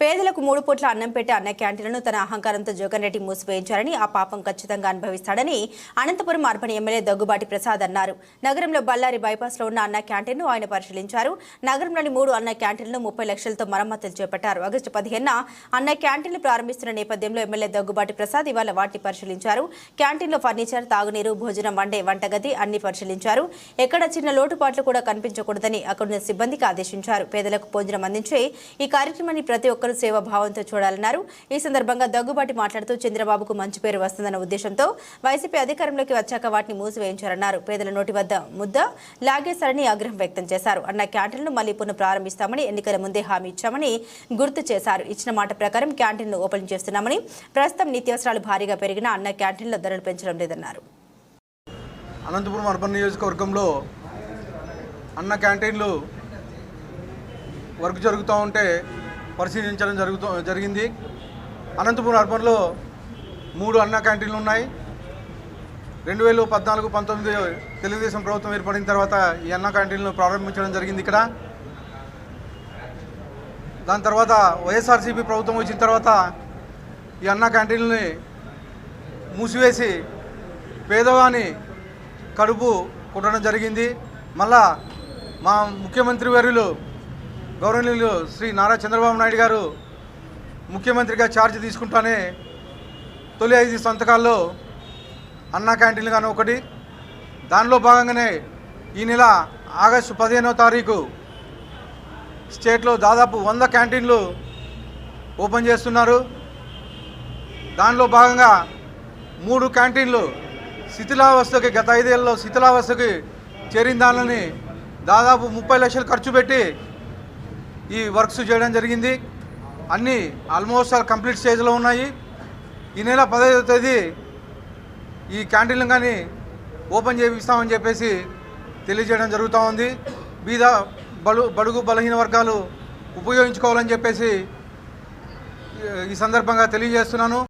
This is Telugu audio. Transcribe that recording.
పేదలకు మూడు పూట్ల అన్నం పెట్టే అన్న క్యాంటీన్లను తన అహంకారంతో జగన్ రెడ్డి మూసివేయించారని ఆ పాపం ఖచ్చితంగా అనుభవిస్తాడని అనంతపురం అర్బన్ ఎమ్మెల్యే దగ్గుబాటి ప్రసాద్ అన్నారు. నగరంలో బళ్ళారి బైపాస్లో ఉన్న అన్న క్యాంటీన్ను ఆయన పరిశీలించారు. నగరంలోని మూడు అన్న క్యాంటీన్లు ముప్పై లక్షలతో మరమ్మతులు చేపట్టారు. ఆగస్టు పదిహేనున అన్న క్యాంటీన్లు ప్రారంభిస్తున్న నేపథ్యంలో ఎమ్మెల్యే దగ్గుబాటి ప్రసాద్ ఇవాళ వాటిని పరిశీలించారు. క్యాంటీన్లో ఫర్నిచర్ తాగునీరు భోజనం వండే వంటగది అన్ని పరిశీలించారు. ఎక్కడ చిన్న లోటుపాట్లు కూడా కనిపించకూడదని అక్కడున్న సిబ్బందికి ఆదేశించారు. పేదలకు భోజనం అందించే ఈ కార్యక్రమాన్ని ప్రతి ఒక్క సేవా భావంతో చూడాలన్నారు. ఈ సందర్భంగా దగ్గుబాటి మాట్లాడుతూ చంద్రబాబుకు మంచి పేరు వస్తుందన్న ఉద్దేశంతో వైసీపీ అధికారంలోకి వచ్చాక వాటిని మూసివేయించారన్నారు. పేదల నోటి వద్ద ముద్ద లాగేశారని ఆగ్రహం వ్యక్తం చేశారు. అన్న క్యాంటీన్లు మళ్ళీ పునః ప్రారంభిస్తామని ఎన్నికల ముందే హామీ ఇచ్చామని గుర్తు చేశారు. ఇచ్చిన మాట ప్రకారం క్యాంటీన్లు ఓపెన్ చేస్తున్నామని ప్రస్తుతం నిత్యావసరాలు భారీగా పెరిగినా అన్న క్యాంటీన్ల ధరలు పెంచడం లేదన్నారు. అనంతపురం అర్బన్ నియోజకవర్గంలో అన్న క్యాంటీన్లు వర్క్ జరుగుతూ ఉంటే పరిశీలించడం జరుగుతూ జరిగింది. అనంతపురం అర్బన్లో మూడు అన్న క్యాంటీన్లు ఉన్నాయి. రెండు వేల పద్నాలుగు పంతొమ్మిది తెలుగుదేశం ప్రభుత్వం ఏర్పడిన తర్వాత ఈ అన్న క్యాంటీన్లు ప్రారంభించడం జరిగింది ఇక్కడ. దాని తర్వాత వైఎస్ఆర్సీపీ ప్రభుత్వం వచ్చిన తర్వాత ఈ అన్న క్యాంటీన్లని మూసివేసి పేదవాని కడుపు కొట్టడం జరిగింది. మళ్ళా మా ముఖ్యమంత్రి వర్యులు గౌరవనీయులు శ్రీ నారా చంద్రబాబు నాయుడు గారు ముఖ్యమంత్రిగా ఛార్జ్ తీసుకుంటానే తొలి ఐదు సంతకాల్లో అన్నా క్యాంటీన్లు కానీ ఒకటి. దానిలో భాగంగానే ఈ నెల ఆగస్టు పదిహేనవ తారీఖు స్టేట్లో దాదాపు వంద క్యాంటీన్లు ఓపెన్ చేస్తున్నారు. దానిలో భాగంగా మూడు క్యాంటీన్లు శిథిలావస్థకి గత ఐదేళ్ళలో శిథిలావస్థకి చేరిన దానిని దాదాపు ముప్పై లక్షలు ఖర్చు పెట్టి ఈ వర్క్స్ చేయడం జరిగింది. అన్నీ ఆల్మోస్ట్ ఆల్ కంప్లీట్ స్టేజ్లో ఉన్నాయి. ఈ నెల పదహైదో తేదీ ఈ క్యాంటీన్లు కానీ ఓపెన్ చేపిస్తామని చెప్పేసి తెలియజేయడం జరుగుతూ ఉంది. బీద బలు బడుగు బలహీన వర్గాలు ఉపయోగించుకోవాలని చెప్పేసి ఈ సందర్భంగా తెలియజేస్తున్నాను.